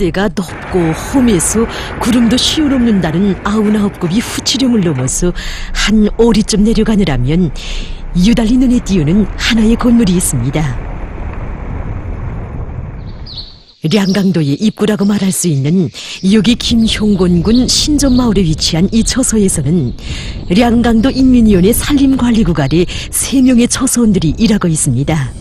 일세가 높고 험해서 구름도 쉬어넘는다는 아흔아홉급이 후치령을 넘어서 한 오리쯤 내려가느라면 유달리 눈에 띄우는 하나의 건물이 있습니다. 량강도의 입구라고 말할 수 있는 여기 김효곤군 신전마을에 위치한 이 처소에서는 량강도 인민위원회 산림관리국 아래 세명의 처소원들이 일하고 있습니다.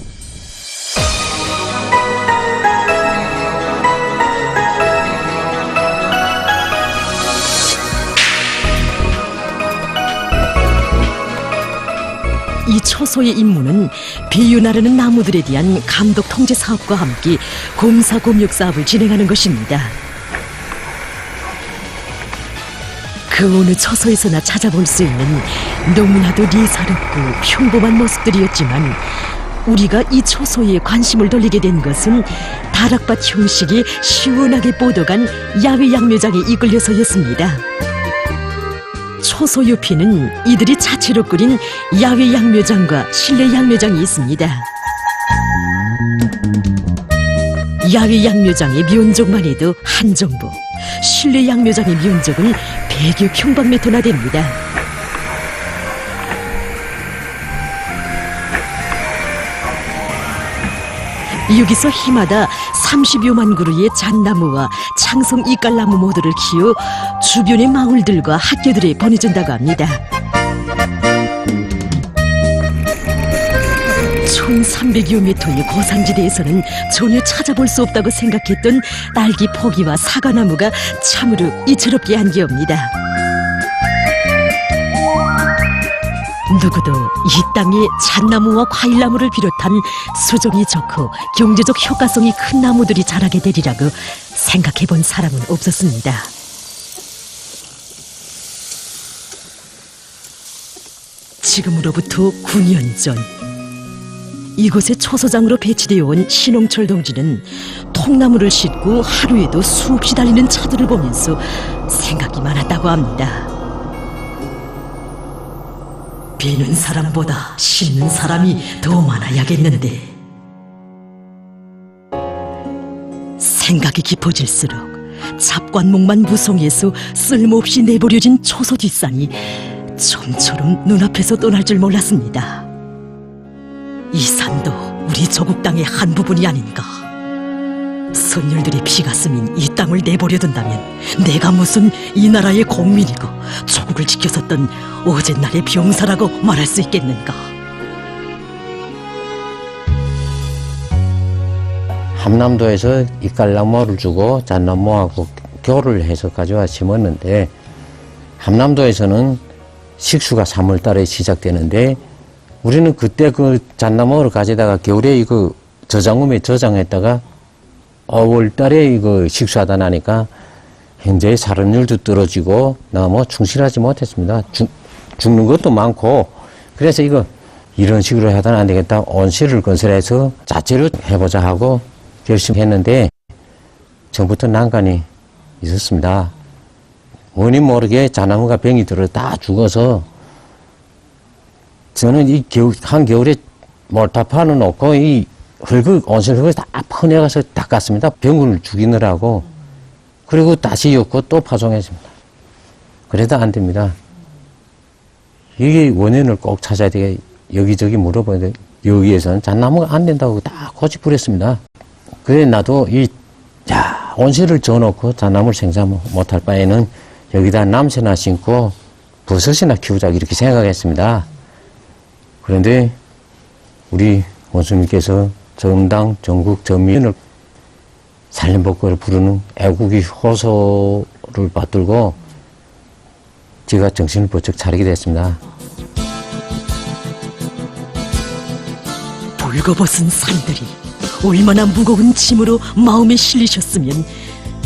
이 처소의 임무는 비유 나르는 나무들에 대한 감독 통제 사업과 함께 공사 공육 사업을 진행하는 것입니다. 그 어느 처소에서나 찾아볼 수 있는 너무나도 예사롭고 평범한 모습들이었지만 우리가 이 처소에 관심을 돌리게 된 것은 다락밭 형식의 시원하게 뻗어간 야외 양묘장에 이끌려서였습니다. 초소 옆에는 이들이 자체로 꾸린 야외 양묘장과 실내 양묘장이 있습니다. 야외 양묘장의 면적만 해도 한 정부, 실내 양묘장의 면적은 100여 평방미터나 됩니다. 여기서 해마다 30여만 그루의 잣나무와 창성 이깔나무 모두를 키워 주변의 마을들과 학교들에 보내준다고 합니다. 총 300여 미터의 고산지대에서는 전혀 찾아볼 수 없다고 생각했던 딸기 포기와 사과나무가 참으로 이채롭게 한게옵니다. 누구도 이 땅에 잣나무와 과일나무를 비롯한 수종이 좋고 경제적 효과성이 큰 나무들이 자라게 되리라고 생각해 본 사람은 없었습니다. 지금으로부터 9년 전 이곳에 초소장으로 배치되어 온 신홍철 동지는 통나무를 싣고 하루에도 수없이 달리는 차들을 보면서 생각이 많았다고 합니다. 비는 사람보다 씻는 사람이 더 많아야겠는데 생각이 깊어질수록 잡관목만 무성해서 쓸모없이 내버려진 초소 뒷산이 좀처럼 눈앞에서 떠날 줄 몰랐습니다. 이 산도 우리 조국 땅의 한 부분이 아닌가. 선열들의 피가 스민 이 땅을 내버려 둔다면 내가 무슨 이 나라의 공민이고 조국을 지켜섰던 어젯날의 병사라고 말할 수 있겠는가. 함남도에서 이깔나무를 주고 잣나무하고 교를 해서 가져와 심었는데 함남도에서는 식수가 3월 달에 시작되는데 우리는 그때 그 잣나무를 가져다가 겨울에 이거 저장음에 저장했다가 5월 달에 이거 식수하다 나니까 현재 살원율도 떨어지고 너무 충실하지 못했습니다. 죽, 죽는 것도 많고 그래서 이거 이런 식으로 해서는 안 되겠다. 온실을 건설해서 자체로 해보자 하고 결심했는데 전부터 난간이 있었습니다. 원인 모르게 자나무가 병이 들어 다 죽어서 저는 이 겨울, 한겨울에 몰타판을 놓고 이 흙을, 온실 흙을 다 퍼내가서 닦았습니다. 병을 죽이느라고. 그리고 다시 엮고 또 파종했습니다. 그래도 안 됩니다. 이게 원인을 꼭 찾아야 돼. 여기저기 돼. 여기에서는 잣나무가 안 된다고 다 고집부렸습니다. 그래, 나도 이, 야, 온실을 져놓고 잣나무를 생산 못할 바에는 여기다 남새나 심고 버섯이나 키우자 이렇게 생각했습니다. 그런데 우리 원수님께서 정당 전국 전민을 살림복구를 부르는 애국의 호소를 받들고 제가 정신을 번쩍 차리게 됐습니다. 벌거벗은 산들이 얼마나 무거운 짐으로 마음에 실리셨으면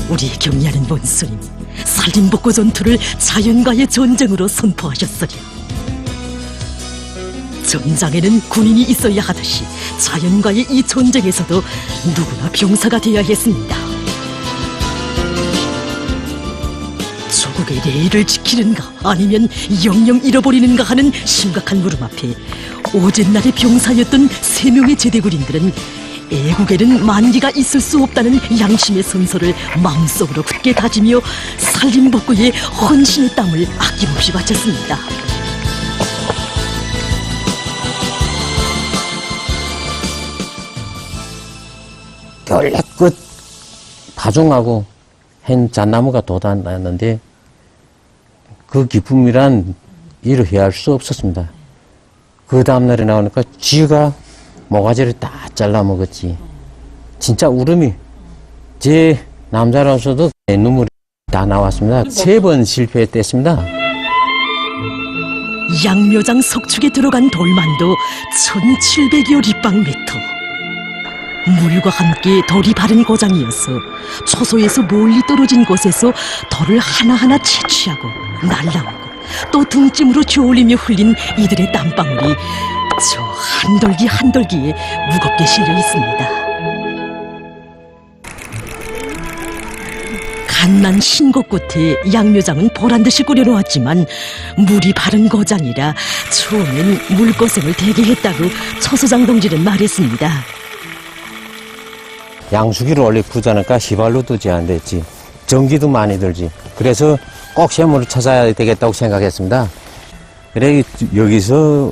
우리 경리하는 원수님 살림복구 전투를 자연과의 전쟁으로 선포하셨으랴. 전장에는 군인이 있어야 하듯이 자연과의 이 전쟁에서도 누구나 병사가 되어야 했습니다. 조국의 예의를 지키는가 아니면 영영 잃어버리는가 하는 심각한 물음 앞에 오전날의 병사였던 세 명의 제대군인들은 애국에는 만기가 있을 수 없다는 양심의 선서를 마음속으로 굳게 다지며 살림복구에 헌신의 땀을 아낌없이 바쳤습니다. 결례 끝 파종하고 hen 잣나무가 돋아났는데 그 기쁨이란 이루 헤아릴 수 없었습니다. 그 다음날에 나오니까 쥐가 모가지를 다 잘라 먹었지. 진짜 울음이 제 남자로서도 내 눈물이 다 나왔습니다. 세 번 실패했댔습니다. 양묘장 석축에 들어간 돌만도 1700여立方미터. 물과 함께 덜이 바른 고장이어서 초소에서 멀리 떨어진 곳에서 덜을 하나하나 채취하고 날라오고 또 등짐으로 저울리며 흘린 이들의 땀방울이 저 한돌기 한돌기에 무겁게 실려 있습니다. 갓난 신곡 끝에 양묘장은 보란듯이 꾸려놓았지만 물이 바른 고장이라 처음엔 물고생을 대게 했다고 처소장 동지는 말했습니다. 양수기를 원래 구자니까 휘발로 두지 안 됐지. 전기도 많이 들지. 그래서 꼭 샘물을 찾아야 되겠다고 생각했습니다. 그래, 이- 여기서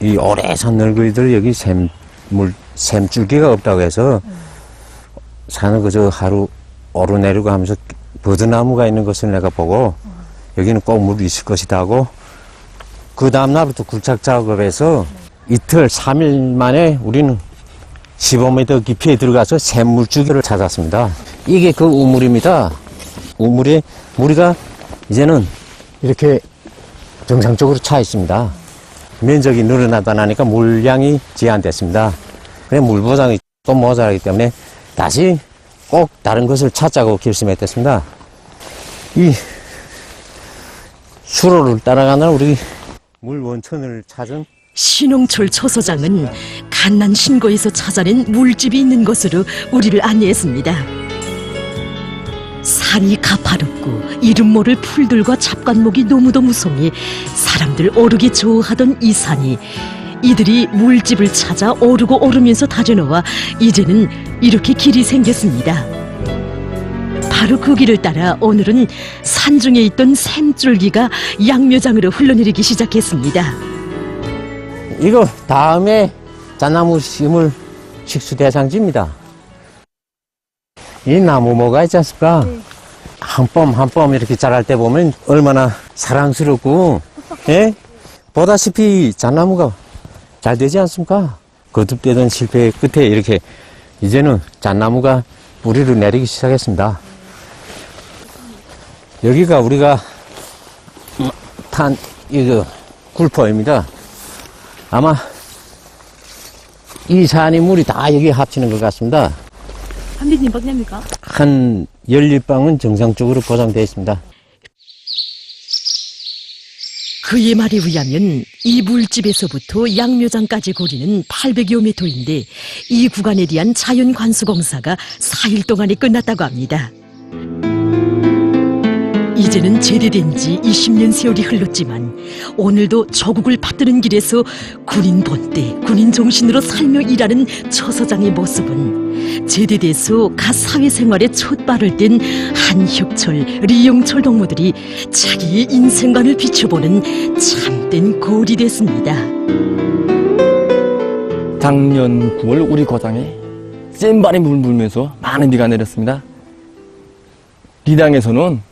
이 오래 산 늙은이들 여기 샘물, 샘줄기가 없다고 해서 산을 그저 하루 오르내리고 하면서 버드나무가 있는 것을 내가 보고 여기는 꼭 물이 있을 것이다 하고 그 다음날부터 굴착 작업해서 이틀, 삼일 만에 우리는 15m 깊이에 들어가서 샘물줄기를 찾았습니다. 이게 그 우물입니다. 우물에 무리가 이제는 이렇게 정상적으로 차 있습니다. 면적이 늘어나다 나니까 물량이 제한됐습니다. 그래 물 보장이 또 모자라기 때문에 다시 꼭 다른 것을 찾자고 결심했습니다. 이 수로를 따라가는 우리 물 원천을 찾은 신홍철 초소장은 갓난 신고에서 찾아낸 물집이 있는 곳으로 우리를 안내했습니다. 산이 가파롭고 이름 모를 풀들과 잡간목이 너무도 무성해 사람들 오르기 좋아하던 이 산이 이들이 물집을 찾아 오르고 오르면서 다져놓아 이제는 이렇게 길이 생겼습니다. 바로 그 길을 따라 오늘은 산중에 있던 샘줄기가 양묘장으로 흘러내리기 시작했습니다. 이거 다음에 잣나무 심을 식수 대상지입니다. 이 나무 뭐가 있지 않습니까? 한뼘 한 뼘 이렇게 자랄 때 보면 얼마나 사랑스럽고, 예? 보다시피 잣나무가 잘 되지 않습니까? 거듭되던 실패 끝에 이렇게 이제는 잣나무가 뿌리를 내리기 시작했습니다. 여기가 우리가 탄 이거 굴포입니다. 아마 이 산이 물이 다 여기 합치는 것 같습니다. 한 리터 몇 냅니까? 한 열리방은 정상적으로 보장되어 있습니다. 그의 말에 의하면 이 물집에서부터 양묘장까지 거리는 800여 미터인데 이 구간에 대한 자연 관수 공사가 4일 동안에 끝났다고 합니다. 이제는 제대된 지 20년 세월이 흘렀지만 오늘도 조국을 받드는 길에서 군인 본때 군인 정신으로 살며 일하는 처 서장의 모습은 제대돼서 갓 사회생활에 첫 발을 뗀 한혁철, 리용철 동무들이 자기의 인생관을 비춰보는 참된 거울이 됐습니다. 작년 9월 우리 고장에 센 바람이 불면서 많은 비가 내렸습니다. 리당에서는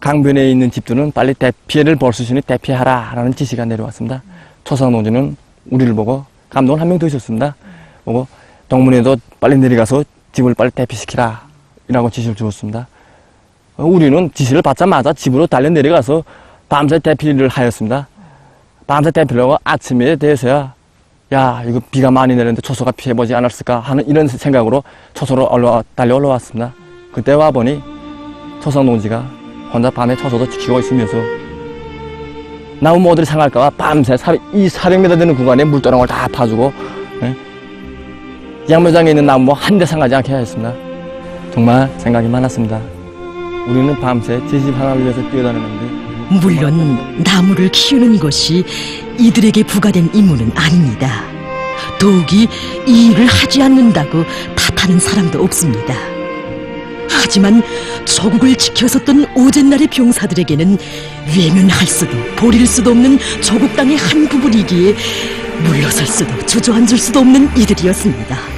강변에 있는 집들은 빨리 대, 피해를 볼수 있으니 대피하라 라는 지시가 내려왔습니다. 초상 농지는 우리를 보고 감독은 한 명 더 있었습니다. 보고 동문에도 빨리 내려가서 집을 빨리 대피시키라 이라고 지시를 주었습니다. 어, 우리는 지시를 받자마자 집으로 달려 내려가서 밤새 대피를 하였습니다. 밤새 대피를 하고 아침에 돼서야 야 이거 비가 많이 내리는데 초소가 피해보지 않았을까 하는 이런 생각으로 초소로 올라 달려 올라왔습니다. 그때 와 보니 초성 농지가 혼자 밤에 초소도 지키고 있으면서 나무 모들이 상할까봐 밤새 400, 이 400m 되는 구간에 물도랑을 다 파주고 예? 양묘장에 있는 나무 한 대 상하지 않게 하였습니다. 정말 생각이 많았습니다. 우리는 밤새 제집 하나를 위해서 뛰어다녔는데 물론 나무를 키우는 것이 이들에게 부과된 임무는 아닙니다. 독이 이 일을 하지 않는다고 탓하는 사람도 없습니다. 하지만 조국을 지켜섰던 오젠날의 병사들에게는 외면할 수도 버릴 수도 없는 조국 땅의 한 부분이기에 물러설 수도 주저앉을 수도 없는 이들이었습니다.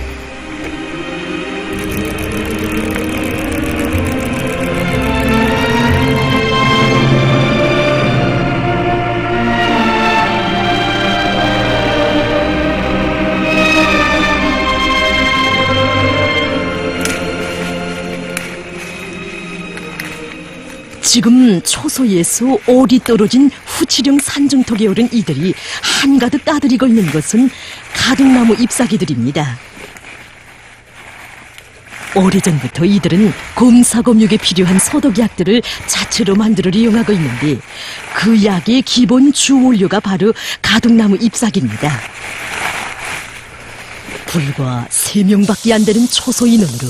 지금 초소에서 오리 떨어진 후치령 산중턱에 오른 이들이 한가득 따들이 걸는 것은 가득나무 잎사귀들입니다. 오래전부터 이들은 곰사곰육에 필요한 소독약들을 자체로 만들어 이용하고 있는데 그 약의 기본 주원료가 바로 가득나무 잎사귀입니다. 불과 세명밖에안 되는 초소 인원으로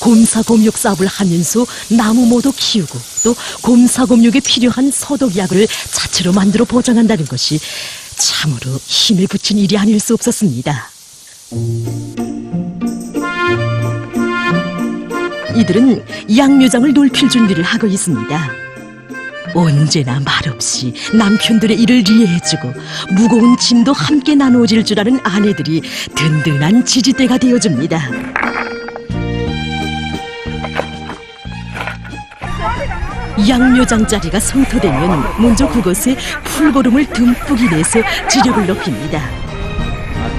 곰사곰육 사업을 하면서 나무 모도 키우고 또 곰사곰육에 필요한 소독약을 자체로 만들어 보장한다는 것이 참으로 힘을 붙인 일이 아닐 수 없었습니다. 이들은 양묘장을 넓힐 준비를 하고 있습니다. 언제나 말없이 남편들의 일을 이해해주고 무거운 짐도 함께 나누어질 줄 아는 아내들이 든든한 지지대가 되어줍니다. 양묘장 자리가 성토되면 먼저 그것에 풀거름을 듬뿍 내서 지력을 높입니다.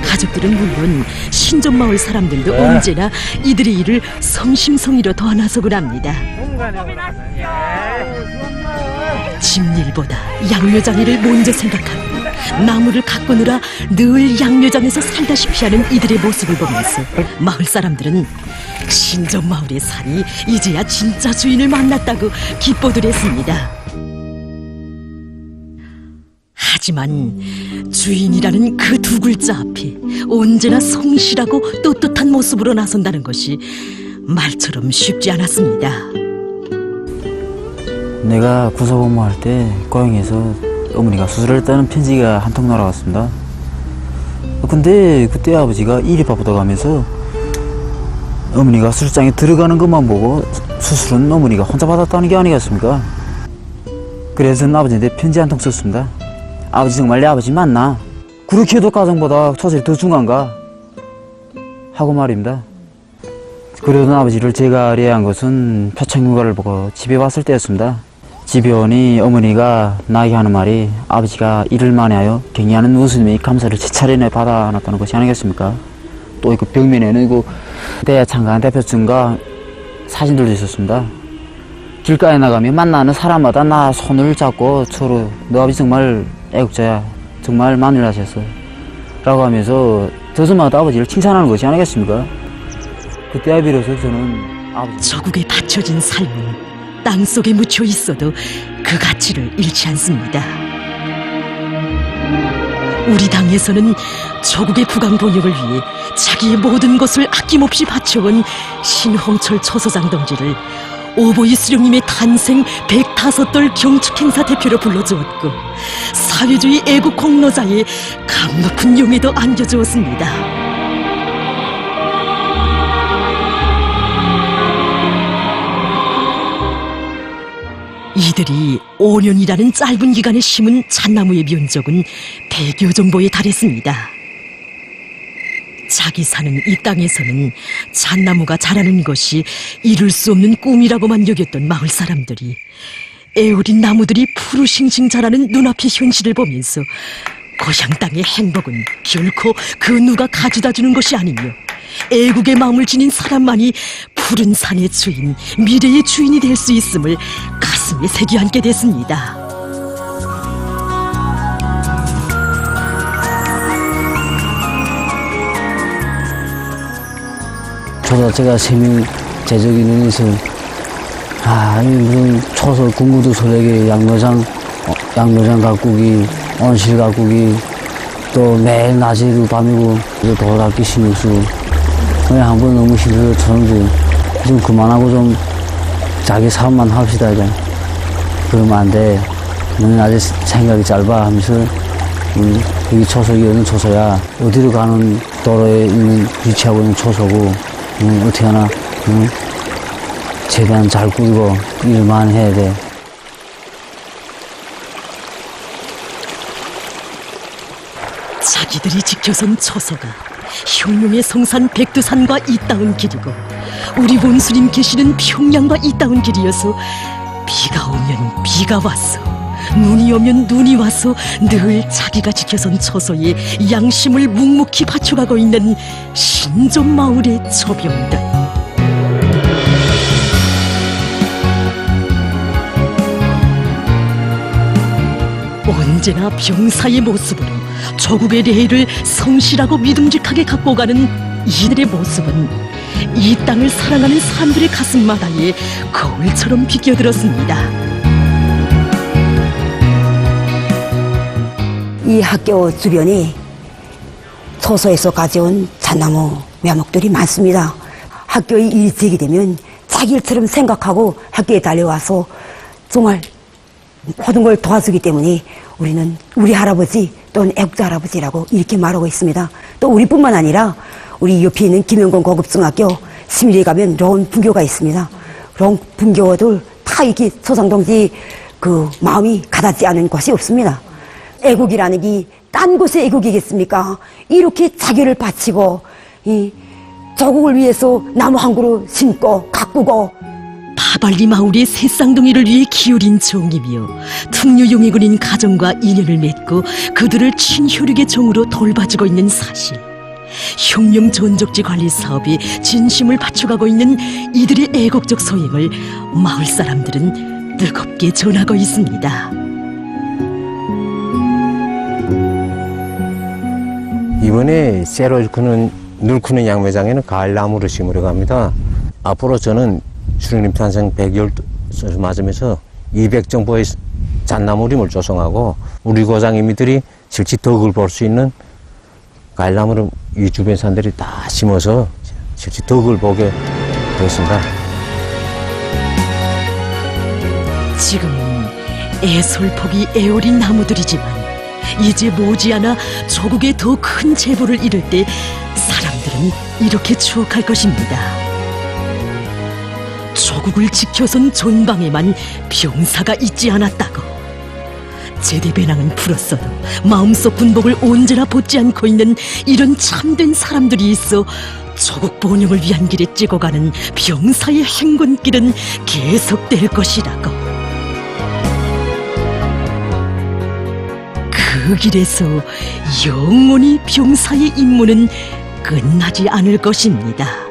가족들은 물론 신전마을 사람들도 언제나 이들의 일을 성심성의로 도와나서곤 합니다. 집일보다 양묘장 일을 먼저 생각하고 나무를 가꾸느라 늘 양묘장에서 살다시피 하는 이들의 모습을 보면서 마을 사람들은 신전 마을의 산이 이제야 진짜 주인을 만났다고 기뻐들 했습니다. 하지만 주인이라는 그 두 글자 앞에 언제나 성실하고 떳떳한 모습으로 나선다는 것이 말처럼 쉽지 않았습니다. 내가 구사 근무할 때 고향에서 어머니가 수술했다는 편지가 한 통 날아왔습니다. 근데 그때 아버지가 일이 바쁘다고 하면서 어머니가 수술장에 들어가는 것만 보고 수술은 어머니가 혼자 받았다는 게 아니겠습니까? 그래서 아버지한테 편지 한 통 썼습니다. 아버지 정말 내 아버지 맞나? 그렇게 해도 가정보다 초절이 더 중요한가? 하고 말입니다. 그러던 아버지를 제가 리해한 것은 표창 휴가를 보고 집에 왔을 때였습니다. 집에 오니 어머니가 나에게 하는 말이 아버지가 일을 많이 하여 경의하는 웃음이 감사를 제 차례내 받아놨다는 것이 아니겠습니까? 또 그 벽면에는 그 그때 참가한 대표증과 사진들도 있었습니다. 길가에 나가면 만나는 사람마다 나 손을 잡고 서로 너 아버지 정말 애국자야 정말 마늘 하셨어 라고 하면서 저수마다 아버지를 칭찬하는 것이 아니겠습니까? 그때야 비로소 저는 아버지 저국에 바쳐진 삶은 땅 속에 묻혀 있어도 그 가치를 잃지 않습니다. 우리 당에서는 저국의 부강 번역을 위해 자기의 모든 것을 아낌없이 바쳐온 신홍철 초소장 동지를 오보이 수령님의 탄생 105돌 경축행사 대표로 불러주었고 사회주의 애국 공로자의 감 높은 용에도 안겨주었습니다. 이들이 5년이라는 짧은 기간에 심은 잣나무의 면적은 100여 정보에 달했습니다. 자기 사는 이 땅에서는 잣나무가 자라는 것이 이룰 수 없는 꿈이라고만 여겼던 마을 사람들이 애우린 나무들이 푸르싱싱 자라는 눈앞의 현실을 보면서 고향 땅의 행복은 결코 그 누가 가져다 주는 것이 아니며 애국의 마음을 지닌 사람만이 푸른 산의 주인, 미래의 주인이 될 수 있음을 가슴 에 새겨 안게 됐습니다. 저도 제가 세명 제적 인원에서 아, 이 무슨 초서 군부도 소에게 양로장, 어, 양로장 가꾸기, 온실 가꾸기, 또 매일 낮에도 밤이고, 이제 도닦기 신경 쓰고, 그냥 한 번 너무 힘들어 저는 좀 그만하고 좀 자기 사업만 합시다, 이제. 그러면 안 돼. 너는 아직 생각이 짧아 하면서, 우리 여기 초석이 어느 초소야. 어디로 가는 도로에 음, 위치하고 있는 초소고 음, 어떻게 하나 음, 최대한 잘 꾸리고 일만 해야 돼. 자기들이 지켜선 초소가 혁명의 성산 백두산과 이따운 길이고 우리 원수님 계시는 평양과 이따운 길이어서 비가 오면 비가 왔어. 눈이 오면 눈이 와서 늘 자기가 지켜선 초소에 양심을 묵묵히 바쳐가고 있는 신존 마을의 초병들 언제나 병사의 모습으로 조국의 레이를 성실하고 믿음직하게 갖고 가는 이들의 모습은 이 땅을 사랑하는 사람들의 가슴마다에 거울처럼 비껴들었습니다. 이 학교 주변에 소소에서 가져온 잣나무 묘목들이 많습니다. 학교에 일이 제기되면 자기 일처럼 생각하고 학교에 달려와서 정말 모든 걸 도와주기 때문에 우리는 우리 할아버지 또는 애국자 할아버지라고 이렇게 말하고 있습니다. 또 우리뿐만 아니라 우리 옆에 있는 김영건 고급중학교 시밀에 가면 론 분교가 있습니다. 론 분교들 다 이렇게 소상동지 그 마음이 가닿지 않은 곳이 없습니다. 애국이라는 게 딴 곳의 애국이겠습니까? 이렇게 자기를 바치고 이 조국을 위해서 나무 한 그루 심고 가꾸고 파발리 마을의 새 쌍둥이를 위해 기울인 정이며 특류용이 그린 가정과 인연을 맺고 그들을 친혈육의 정으로 돌봐주고 있는 사실 혁명 전적지 관리 사업에 진심을 바쳐가고 있는 이들의 애국적 소행을 마을 사람들은 뜨겁게 전하고 있습니다. 이번에 쇠로 크는 늘 크는 양매장에는 가을나무를 심으려 갑니다. 앞으로 저는 주님 탄생 100열 맞으면서 200 정도의 잣나무림을 조성하고 우리 고장님들이 실제 덕을 볼 수 있는 가을나무를 이 주변 산들이 다 심어서 실제 덕을 보게 되었습니다. 지금은 애솔폭이 애어린 나무들이지만 이제 머지않아 조국의 더 큰 재보를 이룰 때 사람들은 이렇게 추억할 것입니다. 조국을 지켜선 존방에만 병사가 있지 않았다고. 제대 배낭은 풀었어도 마음속 군복을 언제나 벗지 않고 있는 이런 참된 사람들이 있어 조국 번영을 위한 길에 찍어가는 병사의 행군길은 계속될 것이라고. 그 길에서 영원히 병사의 임무는 끝나지 않을 것입니다.